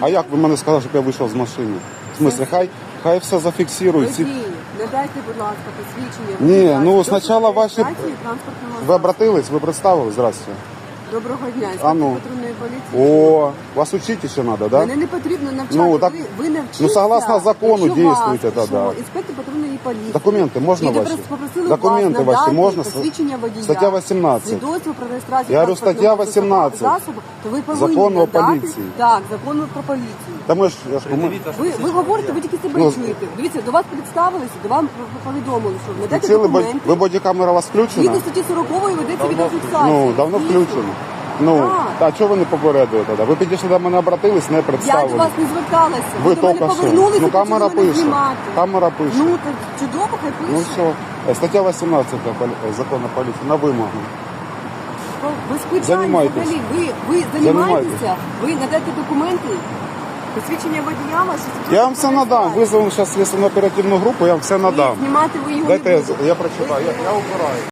А як ви мене сказали, щоб я вийшов з машини? В смысле, хай, хай все зафіксують. Ці- Водій, надайте, будь ласка, посвідчення. Ні, ну, до спочатку ваші- реєстрації транспортного Ви засобу. обратились, ви представили, здрасте. Доброго дня, А ну. патрульної поліції. О, вас учити ще треба, да? Мене не потрібно навчати. Ну, так- ви, ви навчилися. ну, согласно закону якщо вас, що Інспектор поліції. Документи можна ваші? попросили Документи вас ваші надати можна? Посвідчення водія. Стаття 18. Свідоцтво про реєстрацію Я говорю, стаття транспортного 18. засобу, то ви повинні Закону о надати- поліції. Так, закону про поліцію. Та ми ж, я ж ми, Ви, ви говорите, ви тільки себе Ну, чуєте. Дивіться, до вас представилися, до вам повідомили, що надайте включили, бо- документи. ви бодікамера у вас включена? Згідно статті 40 ведеться відеофіксація. Ну, давно включено. Ну, та чого ви не попередили тоді? Ви підійшли до мене, обратились, не Я до представили. вас не зверталася. Ви до мене тільки що. повернулися, Ну, почали камера мене пише. знімати. Камера пише. Ну, так чудово, хай пише. Ну все, Е, стаття 18 полі- е, закону поліції на вимогу. Без питань Займайтесь. взагалі. Ви, ви займаєтеся, ви надаєте документи, посвідчення водія ваше. Я вам все надам. Визовемо зараз слідчо оперативну групу, я вам все надам. Знімати ви його Дайте я, будете. я прочитаю, я, я убираю.